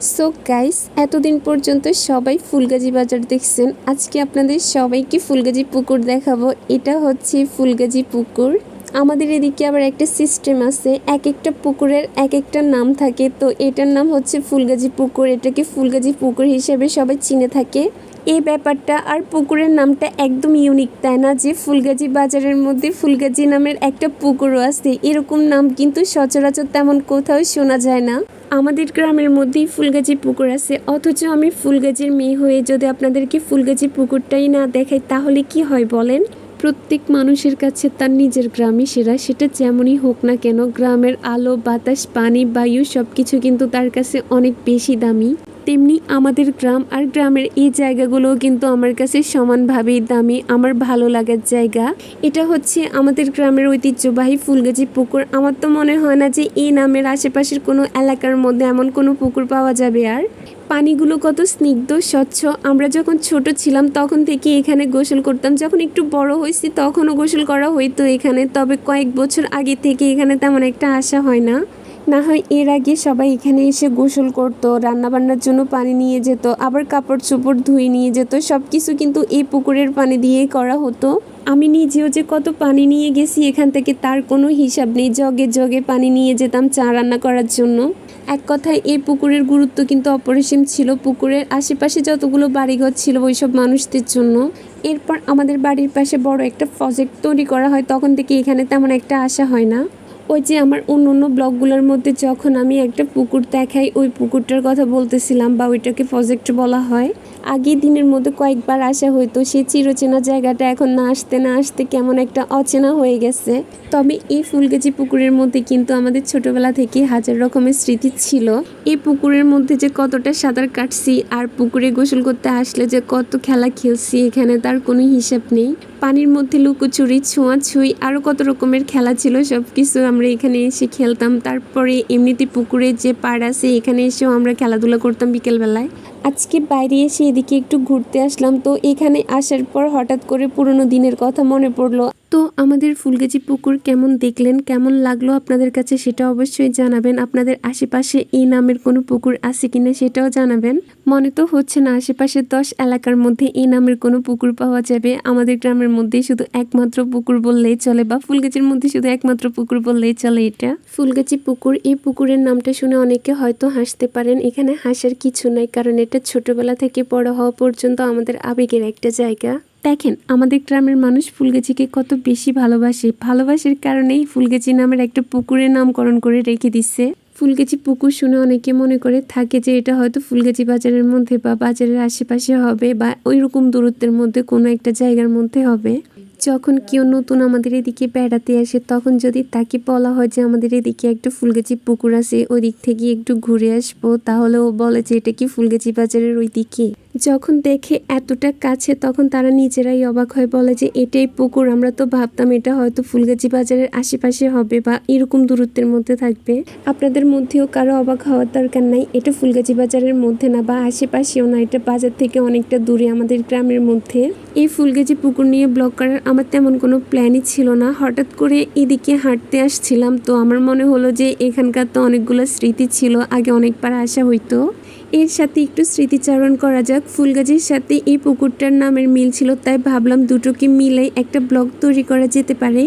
So guys এতদিন পর্যন্ত সবাই ফুলগাজী বাজার দেখছেন। আজকে আপনাদের সবাইকে ফুলগাজী পুকুর দেখাবো। এটা হচ্ছে ফুলগাজী পুকুর। আমাদের এদিকে আবার একটা সিস্টেম আছে। এক একটা পুকুরের এক একটা নাম থাকে। তো এটার নাম হচ্ছে ফুলগাজী পুকুর। এটাকে ফুলগাজী পুকুর হিসেবে সবাই চিনে থাকে। এই ব্যাপারটা আর পুকুরের নামটা একদম ইউনিক তাই না? যে ফুলগাজী বাজারের মধ্যে ফুলগাজী নামের একটা পুকুরও আছে, এরকম নাম কিন্তু সচরাচর তেমন কোথাও শোনা যায় না। আমাদের গ্রামের মধ্যেই ফুলগাজী পুকুর আছে, অথচ আমি ফুলগাজীর মেয়ে হয়ে যদি আপনাদেরকে ফুলগাজী পুকুরটাই না দেখাই, তাহলে কি হয় বলেন? প্রত্যেক মানুষের কাছে তার নিজের গ্রামই সেরা, সেটা যেমনই হোক না কেন, গ্রামের আলো, বাতাস, পানি, বায়ু সব কিছু কিন্তু তার কাছে অনেক বেশি দামি। তেমনি আমাদের গ্রাম আর গ্রামের এই জায়গাগুলোও কিন্তু আমার কাছে সমানভাবেই দামি, আমার ভালো লাগার জায়গা। এটা হচ্ছে আমাদের গ্রামের ঐতিহ্যবাহী ফুলগাজী পুকুর। আমার তো মনে হয় না যে এই নামের আশেপাশের কোনো এলাকার মধ্যে এমন কোনো পুকুর পাওয়া যাবে আর। পানিগুলো কত স্নিগ্ধ, স্বচ্ছ। আমরা যখন ছোট ছিলাম তখন থেকে এখানে গোসল করতাম। যখন একটু বড় হয়েছি তখনও গোসল করা হইতো এখানে। তবে কয়েক বছর আগে থেকে এখানে তেমন একটা আসা হয় না। না হয় এর আগে সবাই এখানে এসে গোসল করতো, রান্নাবান্নার জন্য পানি নিয়ে যেত, আবার কাপড় চোপড় ধুয়ে নিয়ে যেত সব কিছু কিন্তু এই পুকুরের পানি দিয়েই করা হতো। আমি নিজেও যে কত পানি নিয়ে গেছি এখান থেকে তার কোনো হিসাব নেই, জগে জগে পানি নিয়ে যেতাম চা রান্না করার জন্য। এক কথায় এই পুকুরের গুরুত্ব কিন্তু অপরিসীম ছিল, পুকুরের আশেপাশে যতগুলো বাড়িঘর ছিল ওইসব মানুষদের জন্য। এরপর আমাদের বাড়ির পাশে বড় একটা প্রজেক্ট তৈরি করা হয়, তখন থেকে এখানে তেমন একটা আসা হয় না। ওই যে আমার অন্য অন্য ব্লগগুলোর মধ্যে যখন আমি একটা পুকুর দেখাই, ওই পুকুরটার কথা বলতেছিলাম বা ওইটাকে প্রজেক্ট বলা হয়। আগে দিনের মধ্যে কয়েকবার আসা হইতো। সে চিরচেনা জায়গাটা এখন না আসতে না আসতে কেমন একটা অচেনা হয়ে গেছে। তবে এই ফুলগাছি পুকুরের মধ্যে কিন্তু আমাদের ছোটবেলা থেকে হাজার রকমের স্মৃতি ছিল। এই পুকুরের মধ্যে যে কতটা সাঁতার কাটছি আর পুকুরে গোসল করতে আসলে যে কত খেলা খেলছি, এখানে তার কোনো হিসাব নেই। পানির মধ্যে লুকোচুরি, ছোঁয়াছুঁই আরও কত রকমের খেলা ছিল সব কিছু আমরা এখানে এসে খেলতাম। তারপরে এমনিতে পুকুরে যে পাড় আছে, এখানে এসেও আমরা খেলাধুলা করতাম বিকেলবেলায়। আজকে বাইরে এসে এদিকে একটু ঘুরতে আসলাম, তো এখানে আসার পর হঠাৎ করে পুরনো দিনের কথা মনে পড়ল। তো আমাদের ফুলগাছি পুকুর কেমন দেখলেন, কেমন লাগল আপনাদের কাছে সেটা অবশ্যই জানাবেন। আপনাদের আশেপাশে এই নামের কোনো পুকুর আছে কিনা সেটাও জানাবেন। মনে তো হচ্ছে না আশেপাশের দশ এলাকার মধ্যে এই নামের কোনো পুকুর পাওয়া যাবে। আমাদের গ্রামের মধ্যে শুধু একমাত্র পুকুর বললেই চলে বা ফুলগাছির মধ্যে শুধু একমাত্র পুকুর বললেই চলে এটা। ফুলগাছি পুকুর, এই পুকুরের নামটা শুনে অনেকে হয়তো হাসতে পারেন। এখানে হাসার কিছু নাই, কারণ এটা ছোটবেলা থেকে বড় হওয়া পর্যন্ত আমাদের আবেগের একটা জায়গা। দেখেন, আমাদের গ্রামের মানুষ ফুলগাছিকে কত বেশি ভালোবাসে। ভালোবাসার কারণেই ফুলগাছি নামের একটা পুকুরের নামকরণ করে রেখে দিচ্ছে। ফুলগাছি পুকুর শুনে অনেকে মনে করে থাকে যে এটা হয়তো ফুলগাছি বাজারের মধ্যে বা বাজারের আশেপাশে হবে বা ওই রকম দূরত্বের মধ্যে কোনো একটা জায়গার মধ্যে হবে। যখন কেউ নতুন আমাদের এদিকে বেড়াতে আসে, তখন যদি তাকে বলা হয় যে আমাদের এদিকে একটা ফুলগাছি পুকুর আছে ওই দিক থেকে একটু ঘুরে আসব, তাহলে ও বলে যে এটা কি ফুলগাছি বাজারের ওই দিকে যখন দেখে এতটা কাছে, তখন তারা নিজেরাই অবাক হয়ে, বলে যে, এটাই পুকুর, আমরা তো ভাবতাম এটা হয়তো ফুলগাছি বাজারের আশেপাশে হবে বা এরকম দূরত্বের মধ্যে থাকবে। আপনাদের মধ্যেও কারও অবাক হওয়ার দরকার নাই, এটা ফুলগাছি বাজারের মধ্যে না বা আশেপাশেও না, এটা বাজার থেকে অনেকটা দূরে আমাদের গ্রামের মধ্যে। এই ফুলগাছি পুকুর নিয়ে ব্লগ করার আমার তেমন কোনো প্ল্যানই ছিল না। হঠাৎ করে এদিকে হাঁটতে আসছিলাম, তো আমার মনে হলো যে, এখানকার তো অনেকগুলো স্মৃতি ছিল, আগে অনেকবার আসা হইতো। এর সাথে একটু স্মৃতিচারণ করা যাক। ফুলগাজির সাথে এই পুকুরটার নামের মিল ছিল, তাই ভাবলাম দুটোকে মিলে একটা ব্লগ তৈরি করা যেতে পারে।